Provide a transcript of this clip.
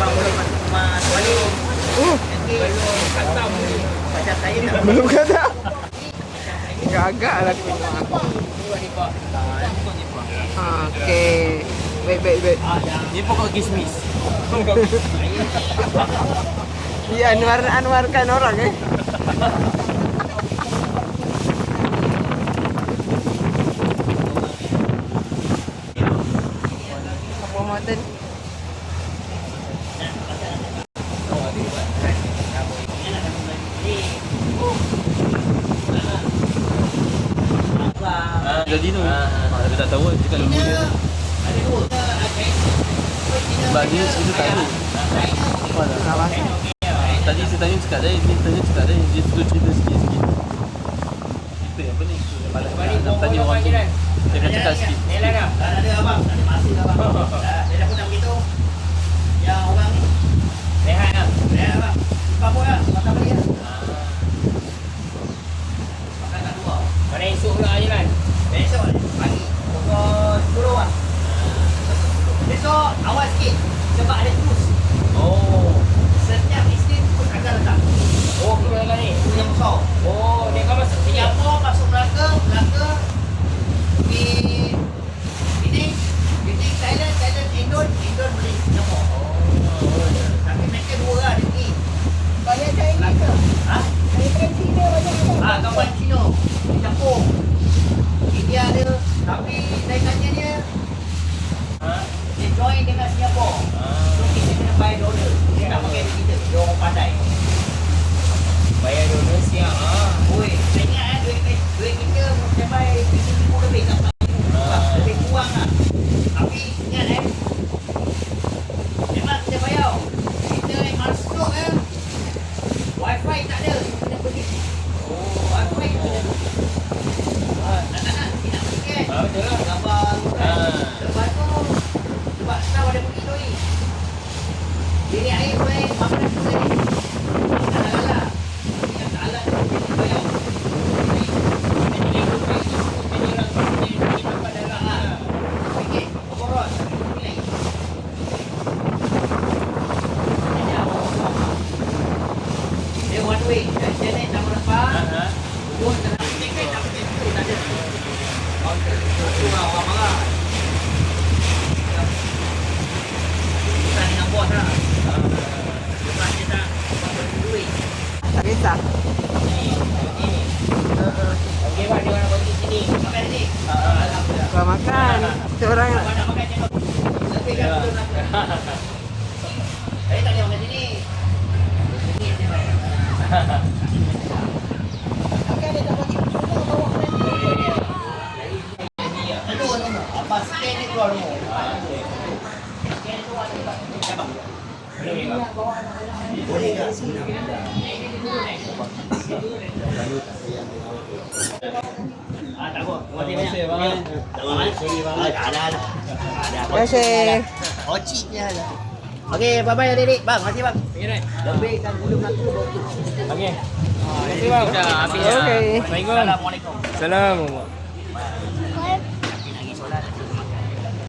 Belum belum kata. Gagal aku. Ah, ha, okay. Wait, wait, wait. Ni pokok kismis. Ya, yeah, Anwar Anwarkan orang eh. Apa mountain? Jadi tu. Ah, tapi tak tahu cakap dulu dia. Sebab dia tak ada. Apa dah? Salah. Tadi saya tanya cakap dia, ni tanya cakap dia, dia suruh cerita sikit-sikit. Kita apa ni? Nak tanya orang tu. Dia akan cakap sikit. ada abang, ada masih abang. Saya dah pun nak begitu. Yang orang ni. Rehat lah. Rehat abang. Pun lah, makan balik lah. Makan luar. Pada esok pula jalan. Besok pagi. Pukul 10 lah. Besok awal sikit. Sebab ada terus. Oh. Setiap Isnin pun akan letak. Oh, kira jalan ni. Itu yang besar. Oh, dia kan masuk sini. Singapura masuk Melaka, Melaka di ini, ini Thailand, Thailand, Indon, Indon beli Singapura. Tapi mereka dua lah dia pergi. Banyak Chinese ke? Ha? Daripada Cina banyak ke? Ah, kawan Cina di campur. India ada, tapi saya tanya dia, Ha? dia join dengan Singapura. So kita kena bayar dolar. Dia tak pakai duit kita. Dia orang pandai. Bayar dulu siap. Ah. Oi, saya ingat eh, duit, duit kita sampai RM7,000 lebih tak. Lebih kurang lah. Tapi ingat eh, memang kita bayar. Kita yang masuk eh, wifi tak ada. Kita pergi. Oh, wifi kita ada. Adalah. Tak bagi semua bawa kereta. Aduh, aduh. Apa scan ni keluar rumah. Tu ada dekat cabang. Boleh tak? Ah. Terima kasih banyak. Tak. Ah, lah. Terima kasih. Ociknya lah. Okey, bye-bye adik-adik. Bang, makasih bang. Okey, right. Lebihkan gula tu. Okey. Terima kasih, Bang. Dah habis. Okey. Assalamualaikum. Assalamualaikum.